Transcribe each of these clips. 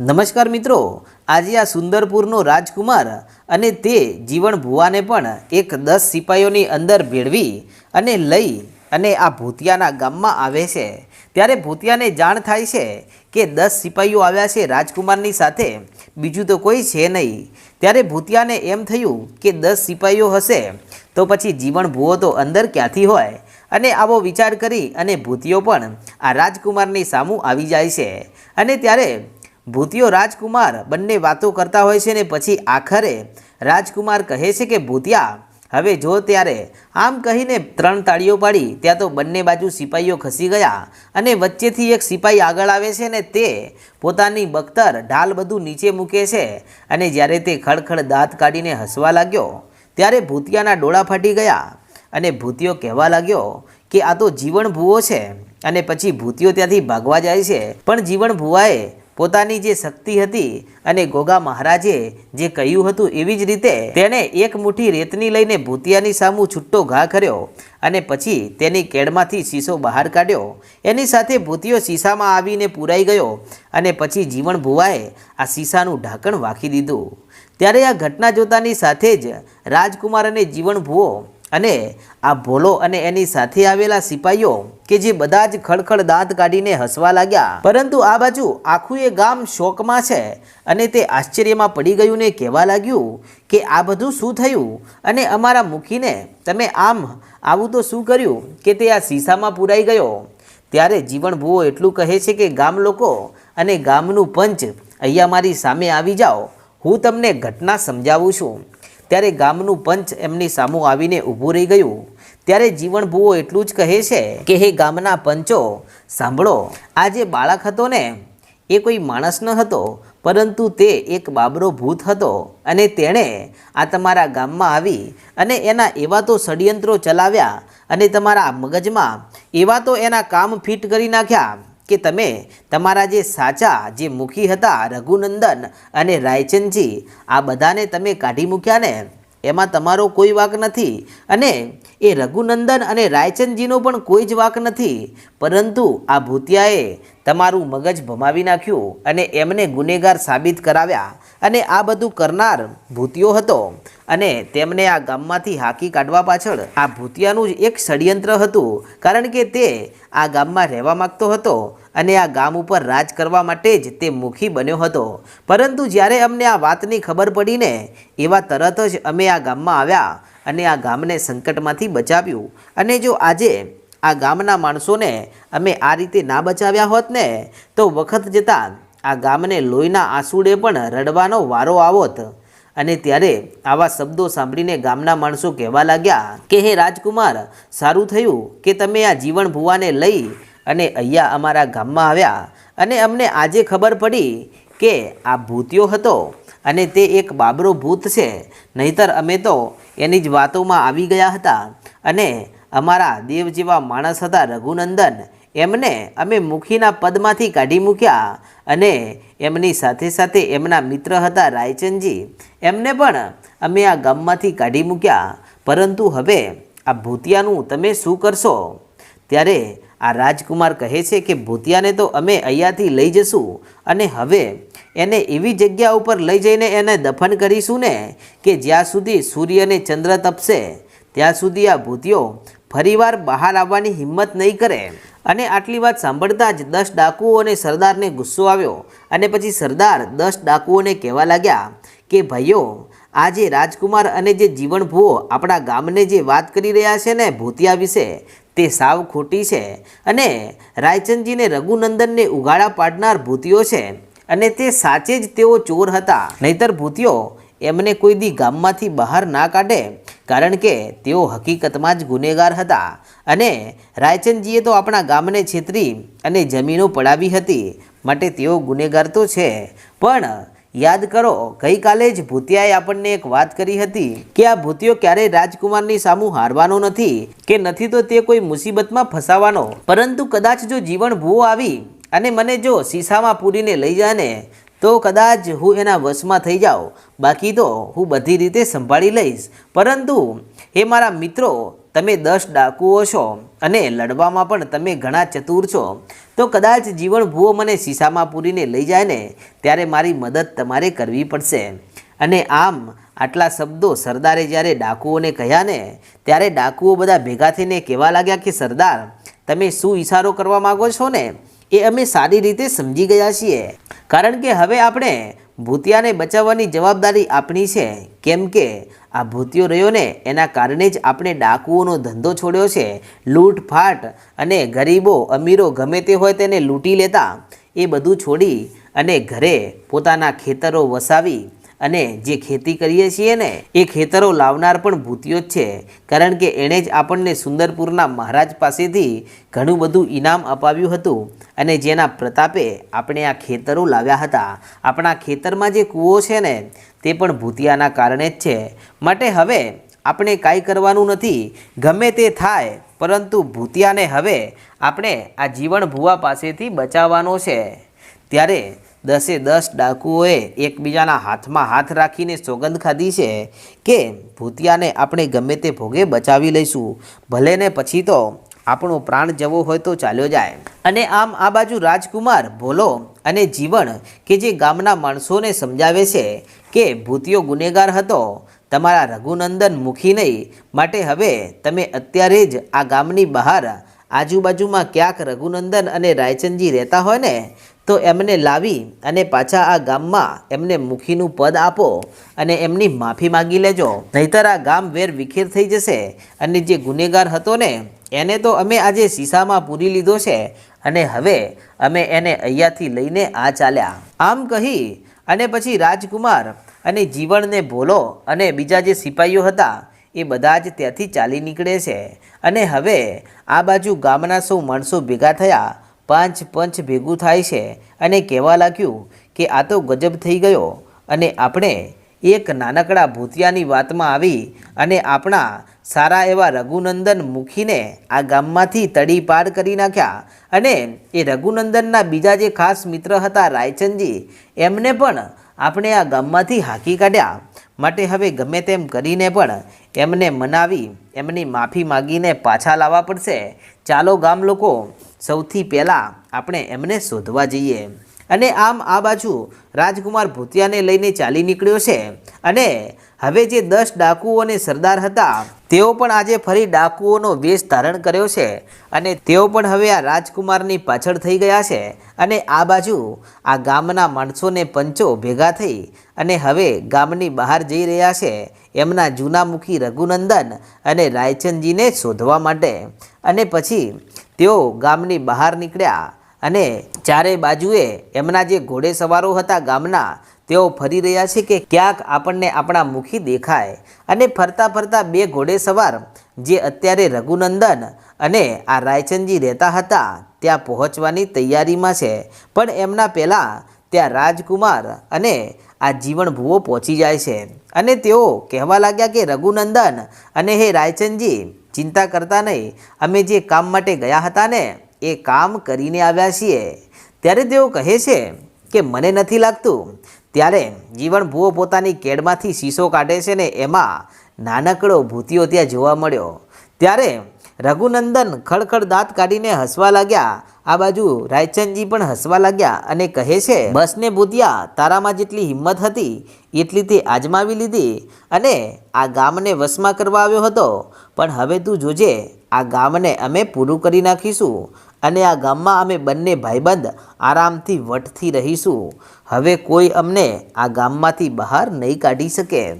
નમસ્કાર મિત્રો. આજે આ સુંદરપુરનો રાજકુમાર અને તે જીવન ભુવાને પણ એક દસ સિપાહીઓની અંદર ભેળવી અને લઈ અને આ ભૂતિયાના ગામમાં આવે છે. ત્યારે ભૂતિયાને જાણ થાય છે કે દસ સિપાહીઓ આવ્યા છે રાજકુમારની સાથે. બીજું તો કોઈ છે નહીં. ત્યારે ભૂતિયાને એમ થયું કે દસ સિપાહીઓ હશે તો પછી જીવન ભુવો તો અંદર ક્યાંથી હોય? અને આવો વિચાર કરી અને ભૂતિયો પણ આ રાજકુમારની સામું આવી જાય છે. અને ત્યારે ભૂતિયો રાજકુમાર બંને વાતો કરતા હોય છે ને પછી આખરે રાજકુમાર કહે છે કે, ભૂતિયા, હવે જો ત્યારે આમ કહીને ત્રણ તાળીઓ પાડી, ત્યાં તો બંને બાજુ સિપાહીઓ ખસી ગયા અને વચ્ચેથી એક સિપાહી આગળ આવે છે ને તે પોતાની બખ્તર ઢાલ બધું નીચે મૂકે છે અને જ્યારે તે ખડખડ દાંત કાઢીને હસવા લાગ્યો, ત્યારે ભૂતિયાના ડોળા ફાટી ગયા અને ભૂતિયો કહેવા લાગ્યો કે, આ તો જીવન ભૂવો છે. અને પછી ભૂતિયો ત્યાંથી ભાગવા જાય છે. પણ જીવન ભુવાએ પોતાની જે શક્તિ હતી અને ગોગા મહારાજે જે કહ્યું હતું એવી જ રીતે તેણે એક મુઠ્ઠી રેતની લઈને ભૂતિયાની સામું છૂટ્ટો ઘા કર્યો અને પછી તેની કેડમાંથી શીશો બહાર કાઢ્યો. એની સાથે ભૂતિયો શીશામાં આવીને પૂરાઈ ગયો અને પછી જીવન ભુવાએ આ શીશાનું ઢાંકણ વાંખી દીધું. ત્યારે આ ઘટના જોતાની સાથે જ રાજકુમાર અને જીવન ભુવો અને આ ભોલો અને એની સાથે આવેલા સિપાહીઓ કે જે બધા જ ખડખડ દાંત કાઢીને હસવા લાગ્યા. પરંતુ આ બાજુ આખું એ ગામ શોકમાં છે અને તે આશ્ચર્યમાં પડી ગયું ને કહેવા લાગ્યું કે આ બધું શું થયું અને અમારા મુખીને તમે આમ આવું તો શું કર્યું કે તે આ શીશામાં પુરાઈ ગયો? ત્યારે જીવન એટલું કહે છે કે ગામ લોકો અને ગામનું પંચ અહીંયા મારી સામે આવી જાઓ, હું તમને ઘટના સમજાવું છું. ત્યારે ગામનું પંચ એમની સામું આવીને ઊભું રહી ગયું. ત્યારે જીવનભુવો એટલું જ કહે છે કે હે ગામના પંચો, સાંભળો. આ જે બાળક હતો ને, એ કોઈ માણસ ન હતો, પરંતુ તે એક બાબરો ભૂત હતો અને તેણે આ તમારા ગામમાં આવી અને એના એવા તો ષડયંત્રો ચલાવ્યા અને તમારા મગજમાં એવા તો એના કામ ફિટ કરી નાખ્યા કે તમે તમારા જે સાચા, જે મુખી હતા રઘુનંદન અને રાયચંદજી, આ બધાને તમે કાઢી મૂક્યા ને? એમાં તમારો કોઈ વાંક નથી. અને એ રઘુનંદન અને રાયચંદજીનો પણ કોઈ જ વાંક નથી. પરંતુ આ ભૂતિયાએ તમારું મગજ ભમાવી નાખ્યું અને એમને ગુનેગાર સાબિત કરાવ્યા. અને આ બધું કરનાર ભૂતિયો હતો અને તેમને આ ગામમાંથી હાકી કાઢવા પાછળ આ ભૂતિયાનું જ એક ષડયંત્ર હતું. કારણ કે તે આ ગામમાં રહેવા માગતો હતો અને આ ગામ ઉપર રાજ કરવા માટે જ તે મુખી બન્યો હતો. પરંતુ જ્યારે અમને આ વાતની ખબર પડીને એવા તરત જ અમે આ ગામમાં આવ્યા અને આ ગામને સંકટમાંથી બચાવ્યું. અને જો આજે આ ગામના માણસોને અમે આ રીતે ના બચાવ્યા હોત ને, તો વખત જતાં આ ગામને લોહીના આંસુડે પણ રડવાનો વારો આવોત. અને ત્યારે આવા શબ્દો સાંભળીને ગામના માણસો કહેવા લાગ્યા કે, હે રાજકુમાર, સારું થયું કે તમે આ જીવન ભુવાને લઈ અને અહીંયા અમારા ગામમાં આવ્યા અને અમને આજે ખબર પડી કે આ ભૂતિયો હતો અને તે એક બાબરો ભૂત છે. નહીતર અમે તો એની જ વાતોમાં આવી ગયા હતા અને અમારા દેવ જેવા માણસ હતા રઘુનંદન, એમને અમે મુખીના પદમાંથી કાઢી મૂક્યા અને એમની સાથે સાથે એમના મિત્ર હતા રાયચંદજી, એમને પણ અમે આ ગામમાંથી કાઢી મૂક્યા. પરંતુ હવે આ ભૂતિયાનું તમે શું કરશો? ત્યારે આ રાજકુમાર કહે છે કે ભૂતિયાને તો અમે અહીંયાથી લઈ જશું અને હવે એને એવી જગ્યા ઉપર લઈ જઈને એને દફન કરીશું ને કે જ્યાં સુધી સૂર્ય અને ચંદ્ર તપશે, ત્યાં સુધી આ ભૂતિયો ફરીવાર બહાર આવવાની હિંમત નહીં કરે. અને આટલી વાત સાંભળતા જ દસ ડાકુઓ અને સરદારને ગુસ્સો આવ્યો અને પછી સરદાર દસ ડાકુઓને કહેવા લાગ્યા કે, ભાઈઓ, આ જે રાજકુમાર અને જે જીવનભૂઓ આપણા ગામને જે વાત કરી રહ્યા છે ને ભૂતિયા વિશે તે સાવ ખોટી છે અને રાયચંદજીને રઘુનંદનને ઉગાડા પાડનાર ભૂતિયો છે અને તે સાચે જ તેઓ ચોર હતા. નહીતર ભૂતિયો એમને કોઈ દી ગામમાંથી બહાર ના કાઢે, કારણ કે તેઓ હકીકતમાં જ ગુનેગાર હતા અને રાયચંદજીએ તો આપણા ગામને છેતરી અને જમીનો પડાવી હતી, માટે તેઓ ગુનેગાર તો છે. પણ યાદ કરો, ગઈકાલે જ ભૂતિયાએ આપણને એક વાત કરી હતી કે આ ભૂતિયો ક્યારેય રાજકુમારની સામું હારવાનો નથી, કે નથી તો તે કોઈ મુસીબતમાં ફસાવાનો. પરંતુ કદાચ જો જીવન ભૂવો આવી અને મને જો શીશામાં પૂરીને લઈ જાય ને તો કદાચ હું એના વશમાં થઈ જાઉં. બાકી તો હું બધી રીતે સંભાળી લઈશ. પરંતુ, હે મારા મિત્રો, તમે દસ ડાકુઓ છો અને લડવામાં પણ તમે ઘણા ચતુર છો. તો કદાચ જીવન ભૂવો મને શીશામાં પૂરીને લઈ જાય ને, ત્યારે મારી મદદ તમારે કરવી પડશે. અને આમ, આટલા શબ્દો સરદારે જ્યારે ડાકુઓને કહ્યા ને, ત્યારે ડાકુઓ બધા ભેગા થઈને કહેવા લાગ્યા કે, સરદાર, તમે શું ઈશારો કરવા માગો છો ને? એ અમે સારી રીતે સમજી ગયા છીએ. કારણ કે હવે આપણે ભૂતિયાને બચાવવાની જવાબદારી આપણી છે. કેમ કે આ ભૂતિયો રહ્યો ને એના કારણે જ આપણે ડાકુઓનો ધંધો છોડ્યો છે. લૂંટફાટ અને ગરીબો, અમીરો ગમે તે હોય તેને લૂંટી લેતા. એ બધું છોડી અને ઘરે પોતાના ખેતરો વસાવી અને જે ખેતી કરીએ છીએ ને, એ ખેતરો લાવનાર પણ ભૂતિયો જ છે. કારણ કે એણે જ આપણને સુંદરપુરના મહારાજ પાસેથી ઘણું બધું ઇનામ અપાવ્યું હતું અને જેના પ્રતાપે આપણે આ ખેતરો લાવ્યા હતા. આપણા ખેતરમાં જે કૂવો છે ને, તે પણ ભૂતિયાના કારણે જ છે. માટે હવે આપણે કાંઈ કરવાનું નથી. ગમે તે થાય, પરંતુ ભૂતિયાને હવે આપણે આ જીવન ભુવા પાસેથી બચાવવાનો છે. ત્યારે દસે દસ ડાકુઓએ એકબીજાના હાથમાં હાથ રાખીને સોગંદ ખાધી છે કે ભૂતિયાને આપણે ગમે તે ભોગે બચાવી લઈશું. ભલે ને પછી તો આપણો પ્રાણ જવો હોય તો ચાલ્યો જાય. અને આમ આ બાજુ રાજકુમાર ભોલો અને જીવન કે જે ગામના માણસોને સમજાવે છે કે ભૂતિયો ગુનેગાર હતો, તમારા રઘુનંદન મુખી નહીં. માટે હવે તમે અત્યારે જ આ ગામની બહાર આજુબાજુમાં ક્યાંક રઘુનંદન અને રાયચંદજી રહેતા હોય ને તો એમને લાવી અને પાછા આ ગામમાં એમને મુખીનું પદ આપો અને એમની માફી માગી લેજો. નહીતર આ ગામ વેર વિખેર થઈ જશે અને જે ગુનેગાર હતો ને, એને તો અમે આજે શીશામાં પૂરી લીધો છે અને હવે અમે એને અહીંયાથી લઈને આ ચાલ્યા. આમ કહી અને પછી રાજકુમાર અને જીવણને ભોલો અને બીજા જે સિપાહીઓ હતા, એ બધા જ ત્યાંથી ચાલી નીકળે છે. અને હવે આ બાજુ ગામના સૌ માણસો ભેગા થયા પાંચ પંચ ભેગું થાય છે અને કહેવા લાગ્યું કે આ તો ગજબ થઈ ગયો અને આપણે એક નાનકડા ભૂતિયાની વાતમાં આવી અને આપણા સારા એવા રઘુનંદન મૂકીને આ ગામમાંથી તડી પાર કરી નાખ્યા અને એ રઘુનંદનના બીજા જે ખાસ મિત્ર હતા રાયચંદજી, એમને પણ આપણે આ ગામમાંથી હાંકી કાઢ્યા. માટે હવે ગમે તેમ કરીને પણ એમને મનાવી, એમની માફી માગીને પાછા લાવવા પડશે. ચાલો ગામ લોકો, સૌથી પહેલાં આપણે એમને શોધવા જઈએ. અને આમ આ બાજુ રાજકુમાર ભૂતિયાને લઈને ચાલી નીકળ્યો છે. અને હવે જે દસ ડાકુઓ અને સરદાર હતા તેઓ પણ આજે ફરી ડાકુઓનો વેશ ધારણ કર્યો છે અને તેઓ પણ હવે આ રાજકુમારની પાછળ થઈ ગયા છે. અને આ બાજુ આ ગામના માણસોને પંચો ભેગા થઈ અને હવે ગામની બહાર જઈ રહ્યા છે એમના જૂનામુખી રઘુનંદન અને રાયચંદજીને શોધવા માટે. અને પછી તેઓ ગામની બહાર નીકળ્યા અને ચારે બાજુએ એમના જે ઘોડે સવારો હતા ગામના તેઓ ફરી રહ્યા છે કે ક્યાંક આપણને આપણા મુખી દેખાય અને ફરતા ફરતા બે ઘોડે સવાર, જે અત્યારે રઘુનંદન અને આ રાયચંદજી રહેતા હતા, ત્યાં પહોંચવાની તૈયારીમાં છે. પણ એમના પહેલાં ત્યાં રાજકુમાર અને આ જીવનભૂવો પહોંચી જાય છે. અને તેઓ કહેવા લાગ્યા કે રઘુનંદન અને હે રાયચંદજી, ચિંતા કરતા નહીં. અમે જે કામ માટે ગયા હતા ને, એ કામ કરીને આવ્યા છીએ. ત્યારે તેઓ કહે છે કે, મને નથી લાગતું ત્યારે જીવન ભૂવો પોતાની કેડમાંથી શીશો કાઢે છે ને એમાં નાનકડો ભૂતિયો ત્યાં જોવા મળ્યો. ત્યારે રઘુનંદન ખડખડ દાંત કાઢીને હસવા લાગ્યા. આ બાજુ રાયચંદજી પણ હસવા લાગ્યા અને કહે છે, બસને ભૂતિયા, તારામાં જેટલી હિંમત હતી, એટલી તે આજમાવી લીધી અને આ ગામને વશમાં કરવા આવ્યો હતો. પણ હવે તું જોજે, આ ગામને અમે પૂરું કરી નાખીશું. અને આ ગામમાં અમે બંને ભાઈબંધ આરામથી વટથી રહીશું. હવે કોઈ અમને આ ગામમાંથી બહાર નહીં કાઢી શકે.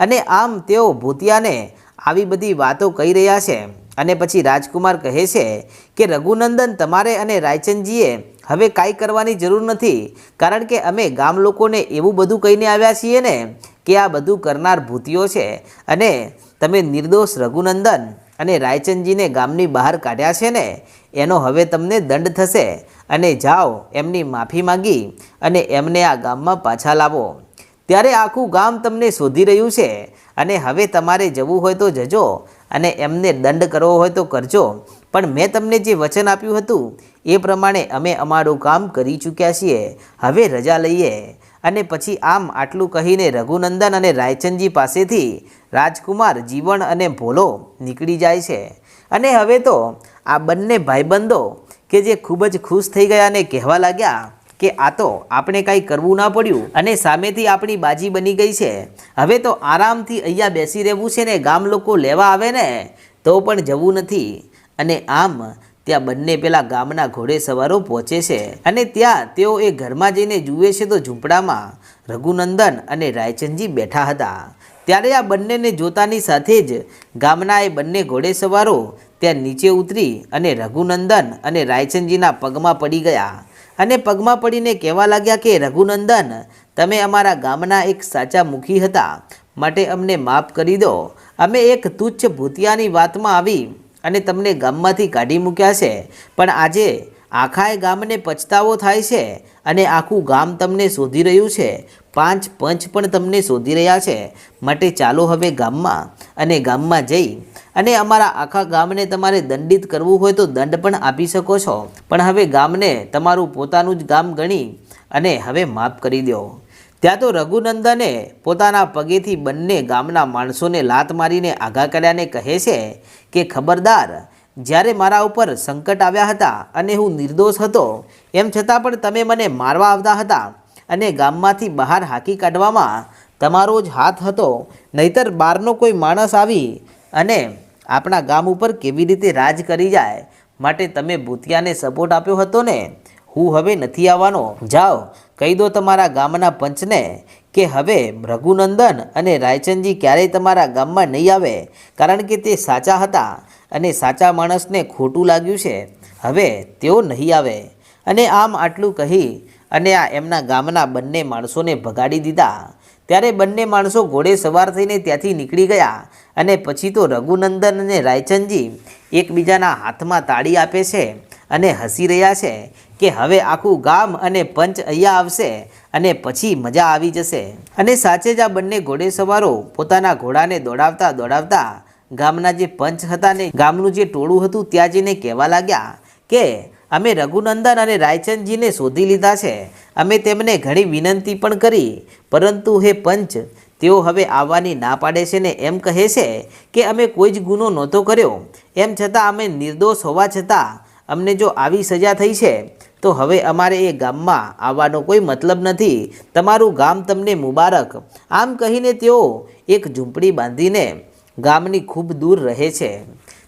અને આમ તેઓ ભૂતિયાને આવી બધી વાતો કહી રહ્યા છે. અને પછી રાજકુમાર કહે છે કે, રઘુનંદન તમારે અને રાયચંદજીએ હવે કાંઈ કરવાની જરૂર નથી. કારણ કે અમે ગામ લોકોને એવું બધું કહીને આવ્યા છીએ ને કે આ બધું કરનાર ભૂતિયો છે. અને તમે નિર્દોષ રઘુનંદન અને રાયચંદજીને ગામની બહાર કાઢ્યા છે ને એનો હવે તમને દંડ થશે. અને જાઓ, એમની માફી માંગી અને એમને આ ગામમાં પાછા લાવો. ત્યારે આખું ગામ તમને શોધી રહ્યું છે. અને હવે તમારે જવું હોય તો જજો અને એમને દંડ કરવો હોય તો કરજો. પણ મેં તમને જે વચન આપ્યું હતું, એ પ્રમાણે અમે અમારું કામ કરી ચૂક્યા છીએ. હવે રજા લઈએ. અને પછી આમ આટલું કહીને રઘુનંદન અને રાયચંદજી પાસેથી રાજકુમાર જીવન અને ભોલો નીકળી જાય છે. અને હવે તો આ બંને ભાઈબંધો કે જે ખૂબ જ ખુશ થઈ ગયા અને કહેવા લાગ્યા કે આ તો આપણે કાંઈ કરવું ના પડ્યું અને સામેથી આપણી બાજી બની ગઈ છે. હવે તો આરામથી અહીંયા બેસી રહેવું છે ને ગામ લોકો લેવા આવે ને તો પણ જવું નથી. અને આમ ત્યાં બંને પેલા ગામના ઘોડે સવારો પહોંચે છે અને ત્યાં તેઓ એ ઘરમાં જઈને જુએ છે તો ઝૂંપડામાં રઘુનંદન અને રાયચંદજી બેઠા હતા. ત્યારે આ બંનેને જોતાની સાથે જ ગામના એ બંને ઘોડે સવારો ત્યાં નીચે ઉતરી અને રઘુનંદન અને રાયચંદજીના પગમાં પડી ગયા. અને પગમાં પડીને કહેવા લાગ્યા કે, રઘુનંદન, તમે અમારા ગામના એક સાચા મુખી હતા. માટે અમને માફ કરી દો. અમે એક તુચ્છ ભૂતિયાની વાતમાં આવી અને તમને ગામમાંથી કાઢી મૂક્યા છે. પણ આજે આખાય ગામને પછતાવો થાય છે અને આખું ગામ તમને શોધી રહ્યું છે. પાંચ પંચ પણ તમને શોધી રહ્યા છે. માટે ચાલો હવે ગામમાં અને ગામમાં જઈ અને અમારા આખા ગામને તમારે દંડિત કરવું હોય તો દંડ પણ આપી શકો છો. પણ હવે ગામને તમારું પોતાનું જ ગામ ગણી અને હવે માફ કરી દો. ત્યાં તો રઘુનંદને પોતાના પગેથી બંને ગામના માણસોને લાત મારીને આઘા કર્યાને કહે છે કે, ખબરદાર જ્યારે મારા ઉપર સંકટ આવ્યા હતા અને હું નિર્દોષ હતો, એમ છતાં પણ તમે મને મારવા આવતા હતા અને ગામમાંથી બહાર હાકી કાઢવામાં તમારો જ હાથ હતો. નહીતર બહારનો કોઈ માણસ આવી અને આપણા ગામ ઉપર કેવી રીતે રાજ કરી જાય માટે તમે ભૂતિયાને સપોર્ટ આપ્યો હતો ને? હું હવે નથી આવવાનો. જાઓ, કહી દો તમારા ગામના પંચને કે હવે રઘુનંદન અને રાયચંદજી ક્યારેય તમારા ગામમાં નહીં આવે, કારણ કે તે સાચા હતા. અને સાચા માણસને ખોટું લાગ્યું છે, હવે તેઓ નહીં આવે. અને આમ આટલું કહી અને આ એમના ગામના બંને માણસોને ભગાડી દીધા. ત્યારે બંને માણસો ઘોડે સવાર થઈને ત્યાંથી નીકળી ગયા અને પછી તો રઘુનંદન અને રાયચંદજી એકબીજાના હાથમાં તાળી આપે છે અને હસી રહ્યા છે કે હવે આખું ગામ અને પંચ અહીંયા આવશે અને પછી મજા આવી જશે. અને સાચે જ આ બંને ઘોડેસવારો પોતાના ઘોડાને દોડાવતા દોડાવતા ગામના જે પંચ હતા ને ગામનું જે ટોળું હતું, ત્યાં જઈને કહેવા લાગ્યા કે, અમે રઘુનંદન અને રાયચંદજીને શોધી લીધા છે. અમે તેમને ઘણી વિનંતી પણ કરી. પરંતુ હે પંચ, તેઓ હવે આવવાની ના પાડે છે ને એમ કહે છે કે અમે કોઈ જ ગુનો નહોતો કર્યો. એમ છતાં અમે નિર્દોષ હોવા છતાં અમને જો આવી સજા થઈ છે, તો હવે અમારે એ ગામમાં આવવાનો કોઈ મતલબ નથી. તમારું ગામ તમને મુબારક. આમ કહીને તેઓ એક ઝૂંપડી બાંધીને ગામની ખૂબ દૂર રહે છે.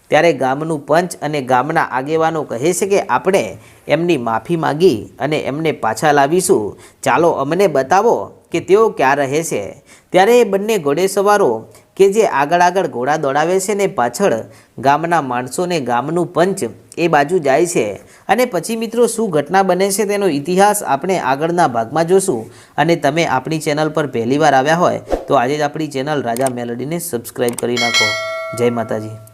ત્યારે ગામનું પંચ અને ગામના આગેવાનો કહે છે કે, આપણે એમની માફી માગી અને એમને પાછા લાવીશું. ચાલો અમને બતાવો કે તેઓ ક્યાં રહે છે. ત્યારે એ બંને ઘોડેસવારો કે જે આગળ આગળ ઘોડા દોડાવે છે ને પાછળ ગામના માણસોને ગામનું પંચ એ બાજુ જાય છે. અને પછી મિત્રો શું ઘટના બને છે તેનો ઇતિહાસ આપણે આગળના ભાગમાં જોશું. અને તમે આપણી ચેનલ પર પહેલીવાર આવ્યા હોય તો આજે જ આપણી ચેનલ રાજા મેલડીને સબસ્ક્રાઈબ કરી નાખો. જય માતાજી.